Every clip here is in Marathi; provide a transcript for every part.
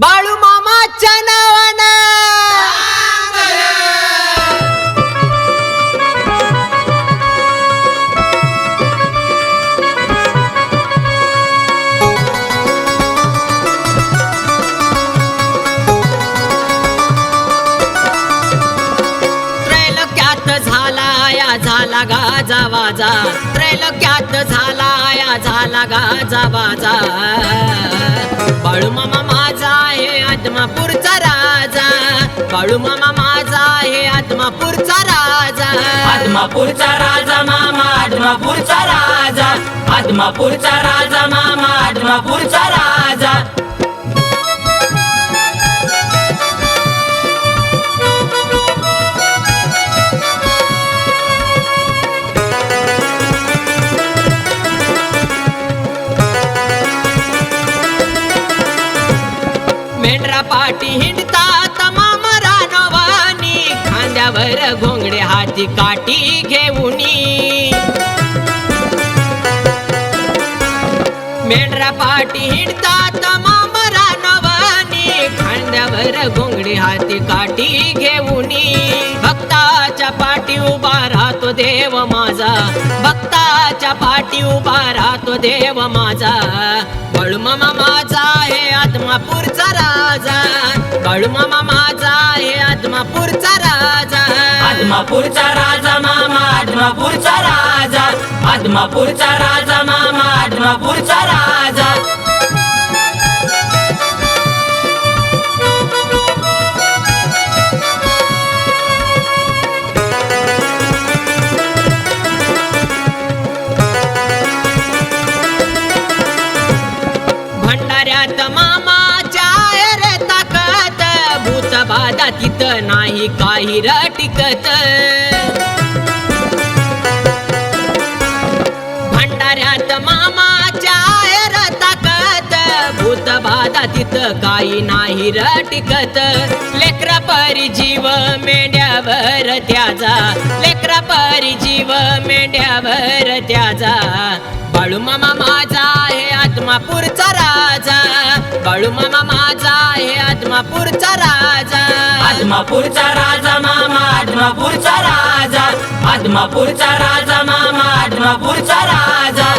बाळू मामाच्या नावानं. त्रैलोक्यात झाला या झाला गाजा वाजा. त्रैलोक्यात झाला आया झाला गाजा बाजा. बाळू मामा माझा आहे आत्मापूरचा राजा. बाळू मामा माझा आहे आत्मापूरचा राजा. आदमापूरचा राजा मामा आदमापूरचा राजा. आदमापूरचा राजा मामा आदमापूरचा राजा. पाठी हिंडतात मामा रानवानी. खांद्यावर घोंगडे हाती काठी घेऊन. मेंढरा पाठी हिंडतात मामा रानवानी. खांद्यावर घोंगडे हाती काठी घेऊन. भक्ताच्या पाठी उभा राहतो देव माझा. भक्ता पाठी उभा राहतो देव माझा. बळुमामा माझा हे आत्मापूरचा राजा. बळुमामा माझा हे आत्मापूरचा राजा. आदमापूरचा राजा मामा आदमापूरचा राजा. आदमापूरचा राजा मामा आदमापूरचा राजा. दादा तिथं नाही काही र टिकत भंडाऱ्यात मामाच्या ताकत भूत बाधा तिथं काही नाही र टिकत लेकरा परिजीव मेंढ्यावर त्याचा लेकरा परी जीव मेंढ्यावर त्याचा बाळू मामा माझा आहे आत्मापूरचा राजा. बाळू मामा माझा आहे आत्मापूरचा राजा. आदमापूरचा राजा मामा आदमापूरचा राजा. आदमापूरचा राजा मामा आदमापूरचा राजा.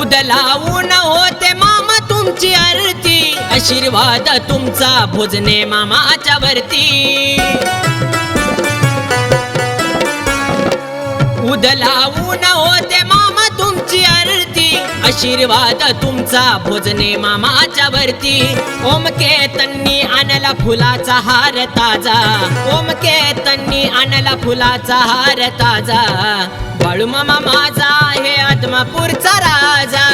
उदला ऊन होते मामा तुमची आरती. आशीर्वाद तुमचा भोजने मामाच्या वरती. उदलावून होते मामा तुमची आरती. आशीर्वाद तुमचा भोजने मामाच्या वरती. ओमके तन्नी आणला फुलाचा हार ताजा. ओमके तन्नी आणला फुलाचा हार ताजा. बाळू मामा माझा आहे आत्मापूरचा राजा.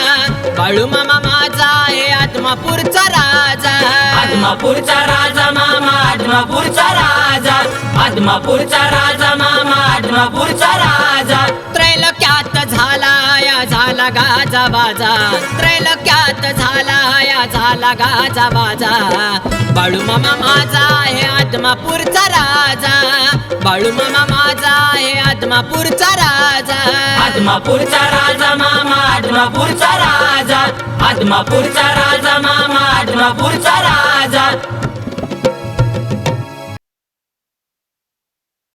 बाळू मामा माझा आहे आत्मापूरचा राजा. आदमापूरचा राजा मामा आदमापूरचा राजा. आदमापूरचा राजा मामा आदमापूरचा राजा. त्रैलोक्यात झाला या झाला गाजा बाजा. त्रैलोक्यात झाला या झाला गाजा बाजा. बाळू मामा माझा आहे आदमापूरचा राजा. बाळू मामा माझा आहे आदमापूरचा राजा. आदमापूरचा राजा मामा आदमापूरचा राजा. आदमापूरचा राजा मामा आदमापूरचा राजा.